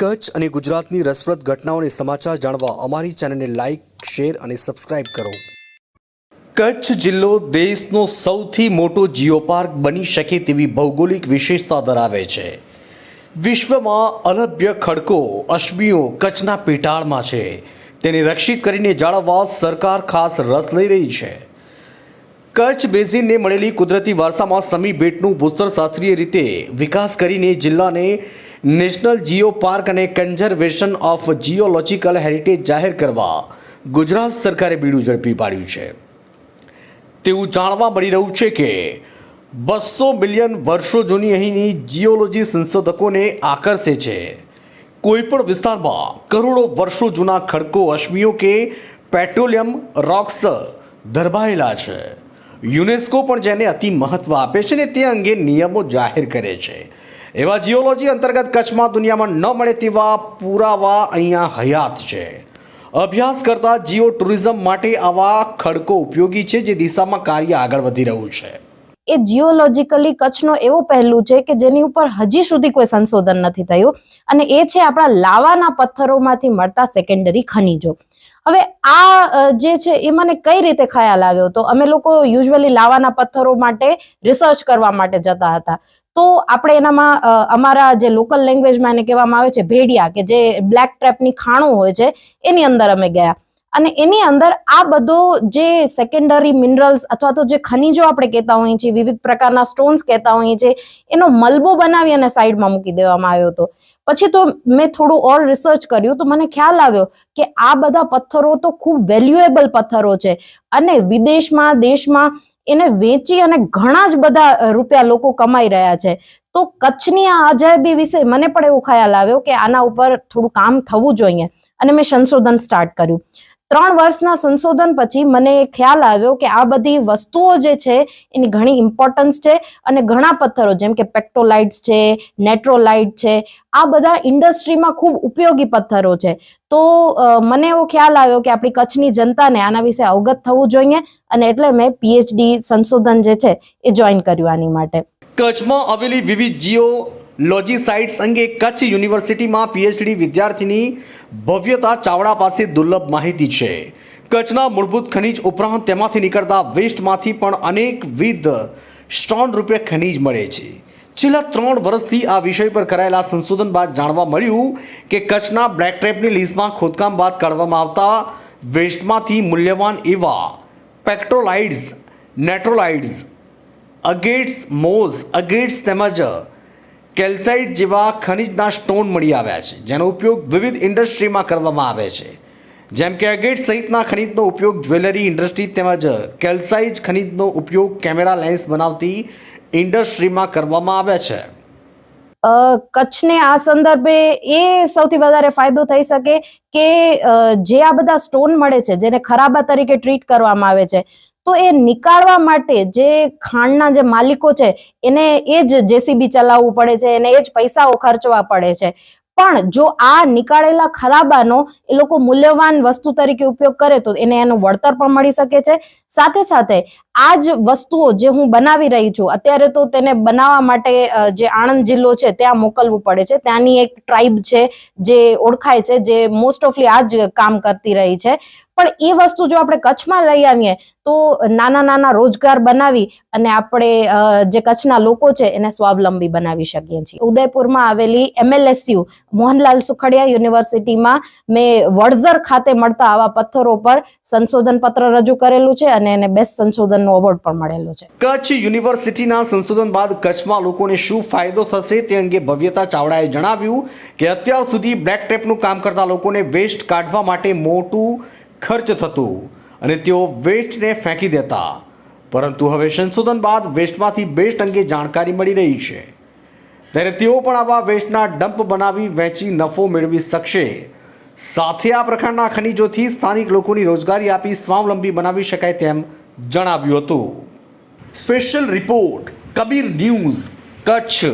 કચ્છ અને ગુજરાતની રસપ્રદ ઘટનાઓને સમાચાર જાણવા અમારી ચેનલને લાઇક શેર અને સબસ્ક્રાઇબ કરો. કચ્છ જિલ્લો દેશનો સૌથી મોટો જીઓ પાર્ક બની શકે તેવી ભૌગોલિક વિશેષતા ધરાવે છે. વિશ્વમાં અલભ્ય ખડકો, અશ્મિઓ કચ્છના પેટાળમાં છે. તેને રક્ષિત કરીને જાળવવા સરકાર ખાસ રસ લઈ રહી છે. કચ્છ બેઝિનને મળેલી કુદરતી વારસામાં સમી બેટનું ભૂસ્તરશાસ્ત્રીય રીતે વિકાસ કરીને જિલ્લાને નેશનલ જીઓ પાર્ક અને કન્ઝર્વેશન ઓફ જીઓલોજિકલ હેરિટેજ જાહેર કરવા ગુજરાત સરકારે બીડું ઝડપી પાડ્યું છે. તેવું જાણવા મળી રહ્યું છે કે બસો મિલિયન વર્ષો જૂની અહીંની જીઓલોજી સંશોધકોને આકર્ષે છે. કોઈપણ વિસ્તારમાં કરોડો વર્ષો જૂના ખડકો અશ્મિઓ કે પેટ્રોલિયમ રોક્સ ધરબાયેલા છે. યુનેસ્કો પણ જેને અતિ મહત્વ આપે છે ને તે અંગે નિયમો જાહેર કરે છે. એવા જીઓલોજી અંતર્ગત કચ્છમાં દુનિયામાં ન મળે તેવા પુરાવા અહીંયા હયાત છે. અભ્યાસ કરતા જીઓ ટુરિઝમ માટે આવા ખડકો ઉપયોગી છે જે દિશામાં કાર્ય આગળ વધી રહ્યું છે. એ જીઓલોજીકલી કચ્છનો એવો પહેલું છે કે જેની ઉપર હજી સુધી કોઈ સંશોધન નથી થયું અને એ છે આપણા લાવાના પથ્થરોમાંથી મળતા સેકન્ડરી ખનિજો. હવે આ જે છે એ મને કઈ રીતે ખ્યાલ આવ્યો તો અમે લોકો યુઝ્યુઅલી લાવાના પથ્થરો માટે રિસર્ચ કરવા માટે જતા હતા. તો આપણે એનામાં અમારા જે લોકલ લેંગ્વેજમાં એને કહેવામાં આવે છે, ભેડિયા, કે જે બ્લેક ટ્રેપની ખાણો હોય છે, એની અંદર અમે ગયા. અને એની અંદર આ બધો જે સેકન્ડરી મિનરલ્સ અથવા તો જે ખનિજો આપણે કહેતા હોઈએ છીએ, વિવિધ પ્રકારના સ્ટોન્સ કહેતા હોઈએ છીએ, એનો મલબો બનાવી અને સાઈડમાં મૂકી દેવામાં આવ્યો હતો. પછી તો મેં થોડું ઓર રિસર્ચ કર્યું તો મને ખ્યાલ આવ્યો કે આ બધા પથ્થરો તો ખૂબ વેલ્યુએબલ પથ્થરો છે. અને વિદેશમાં, દેશમાં એને વેચી અને ઘણા જ બધા રૂપિયા લોકો કમાઈ રહ્યા છે. તો કચ્છની આ અજાયબી વિશે મને પણ એવો ખ્યાલ આવ્યો કે આના ઉપર થોડું કામ થવું જોઈએ. અને મેં સંશોધન સ્ટાર્ટ કર્યું. ત્રણ વર્ષના સંશોધન પછી મને એ ખ્યાલ આવ્યો કે આ બધી વસ્તુઓ જે છે, એની ઘણી ઇમ્પોર્ટન્સ છે અને ઘણા પથ્થરો, જેમ કે પેક્ટોલાઇટ્સ છે નેટ્રોલાઇટ છે, આ બધા ઇન્ડસ્ટ્રીમાં ખૂબ ઉપયોગી પથ્થરો છે. તો મને એવો ખ્યાલ આવ્યો કે આપણી કચ્છની જનતાને આના વિશે અવગત થવું જોઈએ અને એટલે મેં પીએચડી સંશોધન જે છે, એ જોઈન કર્યું આની માટે. કચ્છમાં આવેલી વિવિધ જીઓલોજી સાઇટ્સ અંગે કચ્છ યુનિવર્સિટીમાં પીએચડી વિદ્યાર્થીની ભવ્યતા ચાવડા પાસે દુર્લભ માહિતી છે. કચ્છના મૂળભૂત ખનિજ ઉપરાંત તેમાંથી નીકળતા વેસ્ટમાંથી પણ અનેકવિધ સ્ટોન રૂપે ખનિજ મળે છે. છેલ્લા ત્રણ વર્ષથી આ વિષય પર કરાયેલા સંશોધન બાદ જાણવા મળ્યું કે કચ્છના બ્લેક ટ્રેપની લિસ્ટમાં ખોદકામ બાદ કાઢવામાં આવતા વેસ્ટમાંથી મૂલ્યવાન એવા પેક્ટ્રોલાઇડ્સ નેટ્રોલાઇડ્સ અગેટ્સ, મોઝ, અગેટ્સ તેમજ કેલ્સાઇટ જેવા ખનિજના સ્ટોન મળી આવ્યા છે, જેનો ઉપયોગ વિવિધ ઇન્ડસ્ટ્રીમાં કરવામાં આવે છે. જેમ કે એગેટ સહિતના ખનિજનો ઉપયોગ જ્વેલરી ઇન્ડસ્ટ્રી તેમજ કેલ્સાઇજ ખનિજનો ઉપયોગ કેમેરા લેન્સ બનાવતી ઇન્ડસ્ટ્રીમાં કરવામાં આવે છે. કચ્છને આ સંદર્ભે એ સૌથી વધારે ફાયદો થઈ શકે કે જે આ બધા સ્ટોન મળે છે, જેને ખરાબા તરીકે ટ્રીટ કરવામાં આવે છે તો એ નીકાળવા માટે જે ખાણના જે માલિકો છે, એને એ જ જેસીબી ચલાવવું પડે છે, એને એ જ પૈસાઓ ખર્ચવા પડે છે. પણ જો આ નીકાળેલા ખરાબાનો એ લોકો મૂલ્યવાન વસ્તુ તરીકે ઉપયોગ કરે તો એને એનું વળતર પણ મળી શકે છે. સાથે સાથે આ જ વસ્તુઓ જે હું બનાવી રહી છું, અત્યારે તો તેને બનાવવા માટે જે આણંદ જિલ્લો છે, ત્યાં મોકલવું પડે છે. ત્યાંની એક ટ્રાઇબ છે, જે ઓળખાય છે, જે મોસ્ટ ઓફલી આ જ કામ કરતી રહી છે. પણ એ વસ્તુ જો આપણે કચ્છમાં લઈ આવીએ, તો નાના નાના રોજગાર બનાવી અને આપણે જે કચ્છના લોકો છે એને સ્વાવલંબી બનાવી શકીએ છીએ. ઉદયપુરમાં આવેલી એમએલએસયુ મોહનલાલ સુખડિયા યુનિવર્સિટીમાં મેં વડઝર ખાતે મળતા આવા પથ્થરો પર સંશોધન પત્ર રજૂ કરેલું છે અને એને બેસ્ટ સંશોધનનો એવોર્ડ પણ મળેલો છે. કચ્છ યુનિવર્સિટીના સંશોધન બાદ કચ્છમાં લોકોને શું ફાયદો થશે તે અંગે ભવ્યતા ચાવડાએ જણાવ્યું કે અત્યાર સુધી બ્લેક ટેપનું કામ કરતા લોકોને વેસ્ટ કાઢવા માટે મોટું ખર્ચ થતું અને તેઓ વેસ્ટને ફેંકી દેતા. પરંતુ હવે સંશોધન બાદ વેસ્ટમાંથી બેસ્ટ અંગે જાણકારી મળી રહી છે. ત્યારે તેઓ પણ આવા વેસ્ટના ડમ્પ બનાવી વેચી નફો મેળવી શકશે. સાથે આ પ્રકારના ખનિજોથી સ્થાનિક લોકોની રોજગારી આપી સ્વાવલંબી બનાવી શકાય તેમ જણાવ્યું હતું. Special report, Kabir news, Kutch.